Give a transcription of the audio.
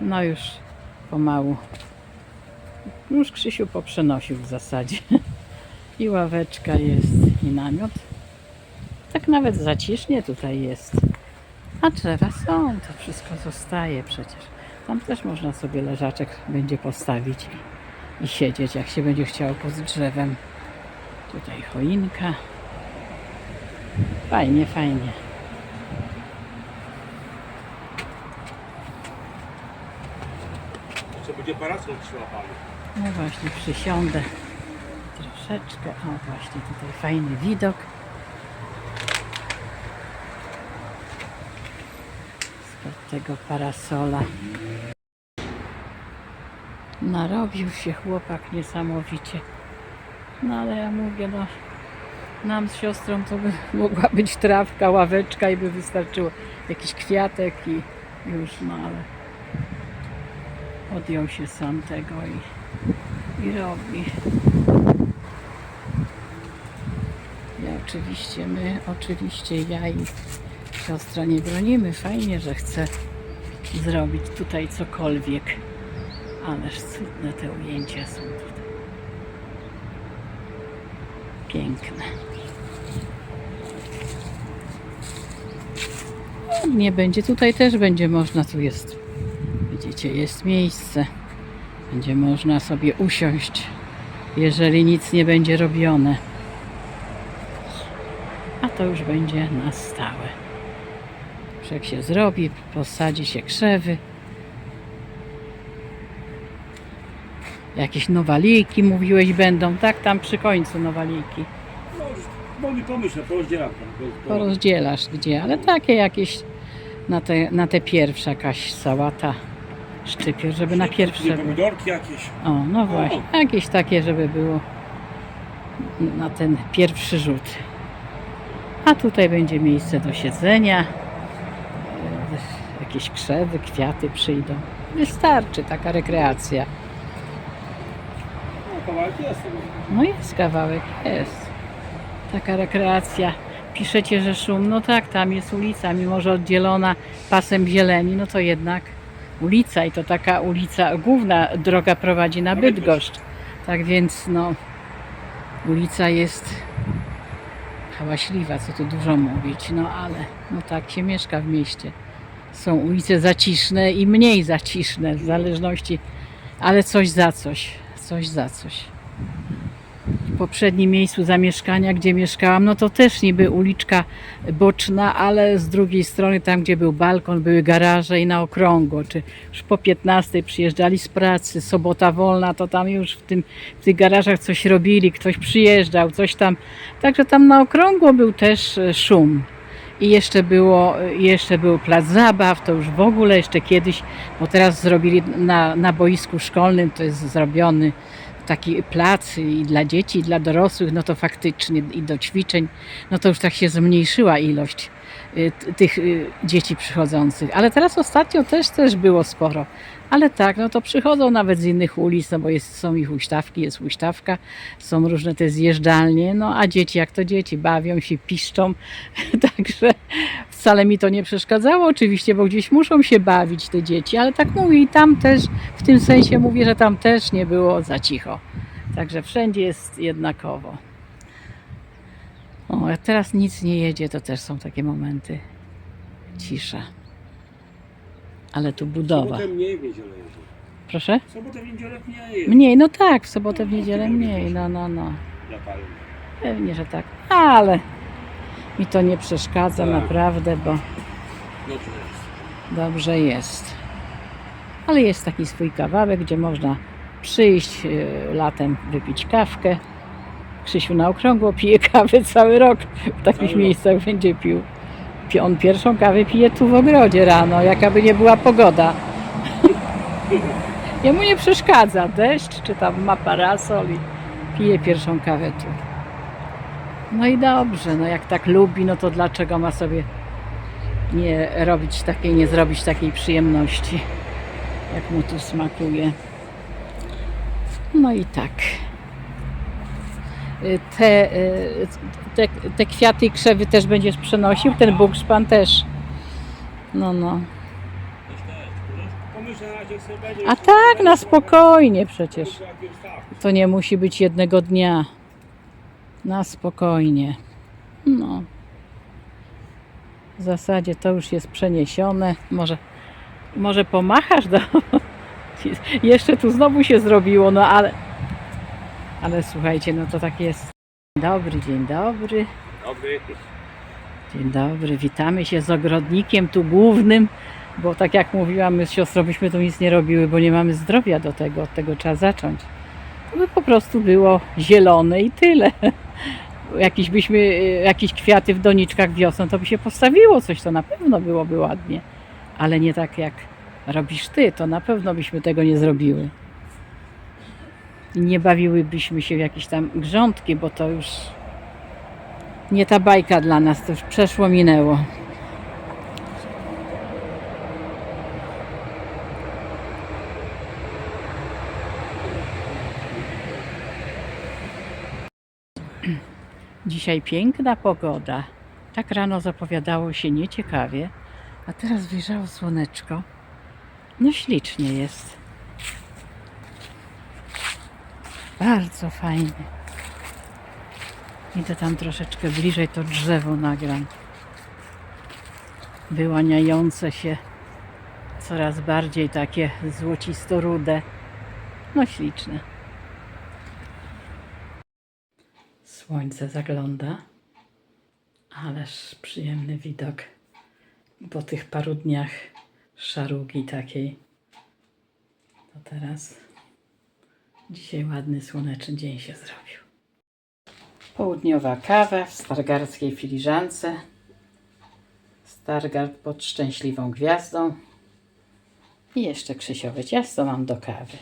No już pomału. Już Krzysiu poprzenosił w zasadzie. I ławeczka jest, i namiot. Tak nawet zacisznie tutaj jest. A drzewa są, to wszystko zostaje przecież. Tam też można sobie leżaczek będzie postawić i, i siedzieć, jak się będzie chciało pod drzewem. Tutaj choinka. Fajnie, fajnie. Będzie parasol przyłapany. No właśnie, przysiądę troszeczkę. O, właśnie tutaj fajny widok. Spod tego parasola. Narobił się chłopak niesamowicie. No ale ja mówię, no nam z siostrą to by mogła być trawka, ławeczka i by wystarczyło jakiś kwiatek i już, no ale podjął się sam tego i, i robi. Ja oczywiście, my, oczywiście ja i siostra nie bronimy. Fajnie, że chce zrobić tutaj cokolwiek. Ależ cudne te ujęcia są tutaj. Piękne. No, Nie będzie, tutaj też będzie można, tu jest Widzicie, jest miejsce. Będzie można sobie usiąść, jeżeli nic nie będzie robione. A to już będzie na stałe. Jak się zrobi, posadzi się krzewy. Jakieś nowaliki, mówiłeś, będą. Tak, tam przy końcu nowaliki. No już mogli pomyśleć, porozdzielam tam. Porozdzielasz gdzie, ale takie jakieś na te, na te pierwsze jakaś sałata, szczypior, żeby na pierwsze. Pomidorki jakieś. O, no właśnie, jakieś takie, żeby było na ten pierwszy rzut. A tutaj będzie miejsce do siedzenia, jakieś krzewy, kwiaty przyjdą. Wystarczy taka rekreacja. No kawałek jest. No jest kawałek, jest. Taka rekreacja. Piszecie, że szum. No tak, tam jest ulica, mimo że oddzielona pasem zieleni, no to jednak ulica i to taka ulica, główna droga prowadzi na Bydgoszcz. Tak więc no ulica jest hałaśliwa, co tu dużo mówić, no ale no tak się mieszka w mieście. Są ulice zaciszne i mniej zaciszne w zależności, ale coś za coś, coś za coś poprzednim miejscu zamieszkania, gdzie mieszkałam, no to też niby uliczka boczna, ale z drugiej strony tam, gdzie był balkon, były garaże i na okrągło, czy już po 15 przyjeżdżali z pracy, sobota wolna, to tam już w, tym, w tych garażach coś robili, ktoś przyjeżdżał, coś tam. Także tam na okrągło był też e, szum. I jeszcze było, jeszcze był plac zabaw, to już w ogóle jeszcze kiedyś, bo teraz zrobili na, na boisku szkolnym, to jest zrobiony taki plac i dla dzieci, i dla dorosłych, no to faktycznie i do ćwiczeń, no to już tak się zmniejszyła ilość y, tych y, dzieci przychodzących. Ale teraz ostatnio też też było sporo. Ale tak, no to przychodzą nawet z innych ulic, no bo jest, są ich huśtawki, jest huśtawka, są różne te zjeżdżalnie, no a dzieci jak to dzieci, bawią się, piszczą, także wcale mi to nie przeszkadzało oczywiście, bo gdzieś muszą się bawić te dzieci, ale tak mówię i tam też, w tym sensie mówię, że tam też nie było za cicho. Także wszędzie jest jednakowo. O, jak teraz nic nie jedzie, to też są takie momenty. Cisza. Ale tu budowa. sobotę mniej w niedzielę jedzie. Proszę? W sobotę w niedzielę mniej. Mniej, no tak, w sobotę, w niedzielę mniej, no, no, no. Pewnie, że tak. Ale mi to nie przeszkadza Tak. naprawdę, bo dobrze jest. Ale jest taki swój kawałek, gdzie można przyjść y, latem, wypić kawkę. Krzysiu na okrągło pije kawę cały rok. W takich Cały rok. miejscach będzie pił. Pi- On pierwszą kawę pije tu w ogrodzie rano, jakaby nie była pogoda. Jemu nie przeszkadza deszcz, czy tam ma parasol i pije pierwszą kawę tu. No i dobrze, no jak tak lubi, no to dlaczego ma sobie nie robić takiej, nie zrobić takiej przyjemności, jak mu tu smakuje. No i tak. Y, Te, y, te, te kwiaty i krzewy też będziesz przenosił, ten bukszpan też. No, no. A tak, na spokojnie przecież. To nie musi być jednego dnia. Na spokojnie. No. W zasadzie to już jest przeniesione. Może, może pomachasz do... Jeszcze tu znowu się zrobiło, no ale... Ale słuchajcie, no to tak jest. Dzień dobry, dzień dobry. Dobry. Dzień dobry, witamy się z ogrodnikiem tu głównym, bo tak jak mówiłam, my z siostrą byśmy tu nic nie robiły, bo nie mamy zdrowia do tego, od tego trzeba zacząć. To by po prostu było zielone i tyle. Jakieś byśmy, y, jakieś kwiaty w doniczkach wiosną, to by się postawiło coś, to na pewno byłoby ładnie. Ale nie tak jak robisz ty, to na pewno byśmy tego nie zrobiły. I nie bawiłybyśmy się w jakieś tam grządki, bo to już nie ta bajka dla nas, to już przeszło, minęło. Dzisiaj piękna pogoda. Tak rano zapowiadało się nieciekawie, a teraz wyjrzało słoneczko. No ślicznie jest. Bardzo fajnie. Idę tam troszeczkę bliżej, to drzewo nagram. Wyłaniające się coraz bardziej takie złocisto-rude. No śliczne. Słońce zagląda. Ależ przyjemny widok. Po tych paru dniach szarugi takiej. To teraz dzisiaj ładny słoneczny dzień się zrobił. Południowa kawa w stargardzkiej filiżance. Stargard pod szczęśliwą gwiazdą. I jeszcze krzysiowe ciasto mam do kawy.